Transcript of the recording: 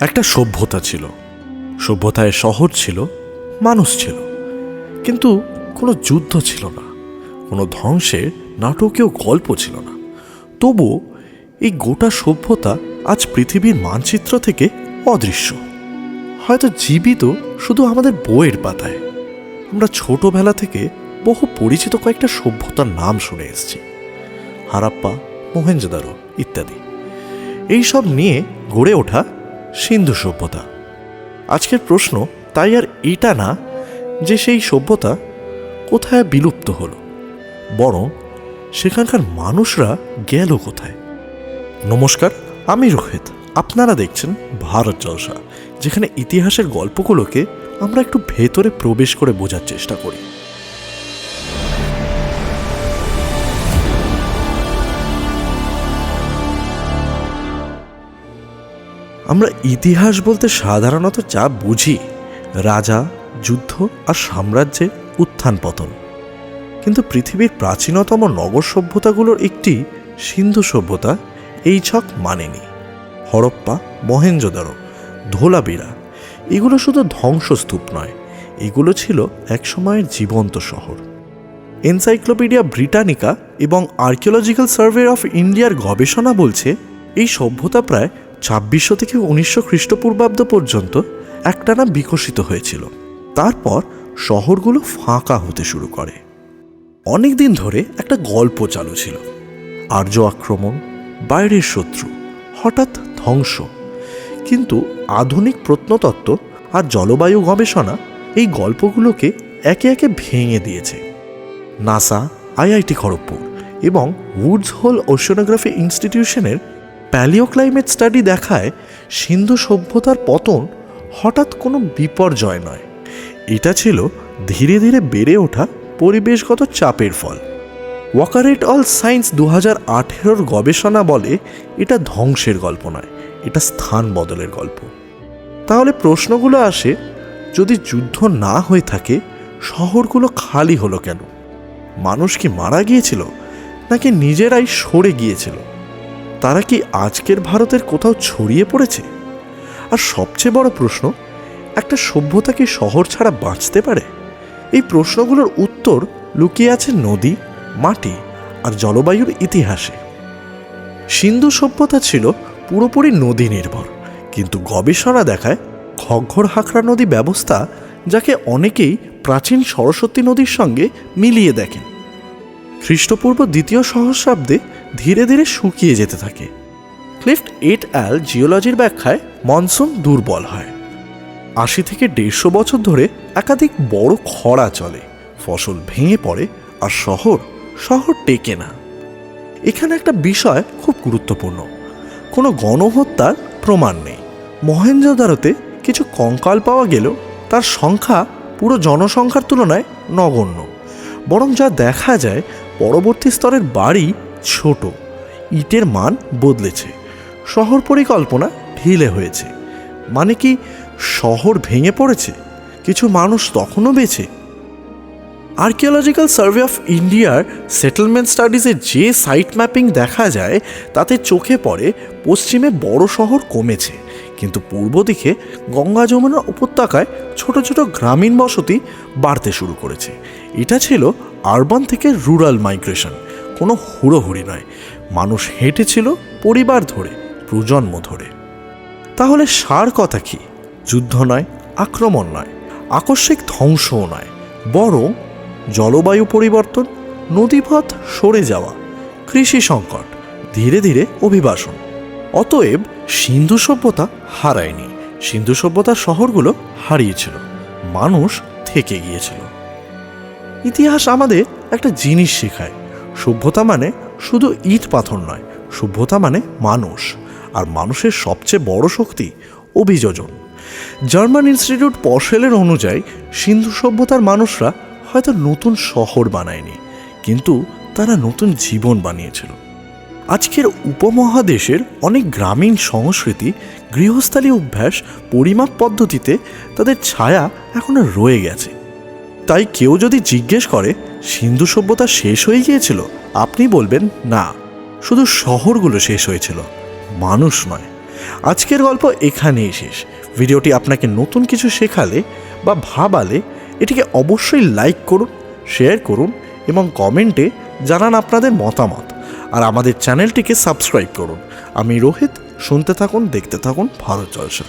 একটা সভ্যতা ছিল। সভ্যতায় শহর ছিল, মানুষ ছিল। কিন্তু কোনো যুদ্ধ ছিল না, কোনো ধ্বংসের নাটকীয় গল্প ছিল না। তবু এই গোটা সভ্যতা আজ পৃথিবীর মানচিত্র থেকে অদৃশ্য। হয়তো জীবিত শুধু আমাদের বইয়ের পাতায়। আমরা ছোটবেলা থেকে বহু পরিচিত কয়েকটা সভ্যতার নাম শুনে এসেছি। হারাপ্পা মোহেঞ্জোদারো ইত্যাদি। এইসব নিয়ে গড়ে ওঠা সিন্ধু সভ্যতা। আজকের প্রশ্ন, তাই আর এটা না যে সেই সভ্যতা কোথায় বিলুপ্ত হলো, বরং সেখানকার মানুষরা গেল কোথায়? নমস্কার, আমি রোহিত। আপনারা দেখছেন ভারত জলসা, যেখানে ইতিহাসের গল্পগুলোকে আমরা একটু ভেতরে প্রবেশ করে বোঝার চেষ্টা করি। আমরা ইতিহাস বলতে সাধারণত যা বুঝি, রাজা, যুদ্ধ আর সাম্রাজ্যের উত্থান পতন। কিন্তু পৃথিবীর প্রাচীনতম নগর সভ্যতাগুলোর একটি সিন্ধু সভ্যতা এই ছক মানেনি। হরপ্পা মহেঞ্জোদারো ধোলাবিরা, এগুলো শুধু ধ্বংসস্তূপ নয়, এগুলো ছিল একসময়ের জীবন্ত শহর। এনসাইক্লোপিডিয়া ব্রিটানিকা এবং আর্কিওলজিক্যাল সার্ভে অফ ইন্ডিয়ার গবেষণা বলছে, এই সভ্যতা প্রায় ছাব্বিশশো থেকে উনিশশো খ্রিস্টপূর্বাব্দ পর্যন্ত একটানা বিকশিত হয়েছিল। তারপর শহরগুলো ফাঁকা হতে শুরু করে। অনেক দিন ধরে একটা গল্প চালু ছিল। আর্য আক্রমণ, বাইরের শত্রু, হঠাৎ ধ্বংস। কিন্তু আধুনিক প্রত্নতত্ত্ব আর জলবায়ু গবেষণা এই গল্পগুলোকে একে একে ভেঙে দিয়েছে। নাসা, আইআইটি খড়গপুর এবং উডস হোল ওশনোগ্রাফি ইনস্টিটিউশনের প্যালিও ক্লাইমেট স্টাডি দেখায় সিন্ধু সভ্যতার পতন হঠাৎ কোনো বিপর্যয় নয়। এটা ছিল ধীরে ধীরে বেড়ে ওঠা পরিবেশগত চাপের ফল। ওয়াকারেট অল সায়েন্স দু হাজার আঠেরোর গবেষণা বলে এটা ধ্বংসের গল্প নয়, এটা স্থান বদলের গল্প। তাহলে প্রশ্নগুলো আসে, যদি যুদ্ধ না হয়ে থাকে, শহরগুলো খালি হলো কেন? মানুষ কি মারা গিয়েছিল, নাকি নিজেরাই সরে গিয়েছিল? তারা কি আজকের ভারতের কোথাও ছড়িয়ে পড়েছে? আর সবচেয়ে বড় প্রশ্ন, একটা সভ্যতা কি শহর ছাড়া বাঁচতে পারে? এই প্রশ্নগুলোর উত্তর লুকিয়ে আছে নদী, মাটি আর জলবায়ুর ইতিহাসে। সিন্ধু সভ্যতা ছিল পুরোপুরি নদী নির্ভর, কিন্তু গবেষণা দেখায় ঘগ্ঘর হাকরা নদী ব্যবস্থা, যাকে অনেকেই প্রাচীন সরস্বতী নদীর সঙ্গে মিলিয়ে দেখেন। খ্রিস্টপূর্ব দ্বিতীয় সহস্রাব্দে ধীরে ধীরে শুকিয়ে যেতে থাকে। ক্লিফট এট অ্যাল জিওলজির ব্যাখ্যায় মনসুন দুর্বল হয়। আশি থেকে দেড়শো বছর ধরে একাধিক বড় খরা চলে, ফসল ভেঙে পড়ে আর শহর শহর টেকে না। এখানে একটা বিষয় খুব গুরুত্বপূর্ণ। কোনো গণহত্যার প্রমাণ নেই। মহেঞ্জোদারোতে কিছু কঙ্কাল পাওয়া গেলেও তার সংখ্যা পুরো জনসংখ্যার তুলনায় নগণ্য। বরং যা দেখা যায়, পরবর্তী স্তরের বাড়ি ছোট। ইটের মান বদলেছে। শহর পরিকল্পনা ঢিলে হয়েছে। মানে কি, শহর ভেঙে পড়েছে? কিছু মানুষ তখনও বেঁচে? আর্কিওলজিক্যাল সার্ভে অফ ইন্ডিয়ার সেটেলমেন্ট স্টাডিজে যে সাইট ম্যাপিং দেখা যায়, তাতে চোখে পড়ে পশ্চিমে বড় শহর কমেছে। কিন্তু পূর্ব দিকে গঙ্গা যমুনা উপত্যকায় ছোট ছোট গ্রামীণ বসতি বাড়তে শুরু করেছে। এটা ছিল আরবান থেকে রুরাল মাইগ্রেশন, কোনো হুড়োহুড়ি নয়। মানুষ হেঁটেছিল পরিবার ধরে, প্রজন্ম ধরে। তাহলে সার কথা কি? যুদ্ধ নয়, আক্রমণ নয়, আকস্মিক ধ্বংসও নয়, বরং জলবায়ু পরিবর্তন, নদীপথ সরে যাওয়া, কৃষি সংকট, ধীরে ধীরে অভিবাসন। অতএব সিন্ধু সভ্যতা হারায়নি। সিন্ধু সভ্যতার শহরগুলো হারিয়েছিল। মানুষ থেকে গিয়েছিল। ইতিহাস আমাদের একটা জিনিস শেখায়। সভ্যতা মানে শুধু ইট পাথর নয়, সভ্যতা মানে মানুষ। আর মানুষের সবচেয়ে বড় শক্তি অভিযোজন। জার্মান ইনস্টিটিউট পশেলের অনুযায়ী, সিন্ধু সভ্যতার মানুষরা হয়তো নতুন শহর বানায়নি, কিন্তু তারা নতুন জীবন বানিয়েছিল। আজকের উপমহাদেশের অনেক গ্রামীণ সংস্কৃতি, গৃহস্থালী অভ্যাস, পরিমাপ পদ্ধতিতে তাদের ছায়া এখনও রয়ে গেছে। তাই কেউ যদি জিজ্ঞেস করে, সিন্ধু সভ্যতা শেষ হয়ে গিয়েছিল? আপনি বলবেন, না, শুধু শহরগুলো শেষ হয়েছিল, মানুষ নয়। আজকের গল্প এখানেই শেষ। ভিডিওটি আপনাকে নতুন কিছু শেখালে বা ভাবালে এটিকে অবশ্যই লাইক করুন, শেয়ার করুন এবং কমেন্টে জানান আপনাদের মতামত। আর আমাদের চ্যানেলটিকে সাবস্ক্রাইব করুন। আমি রোহিত শুনতে থাকুন দেখতে থাকুন ভারত জলসা।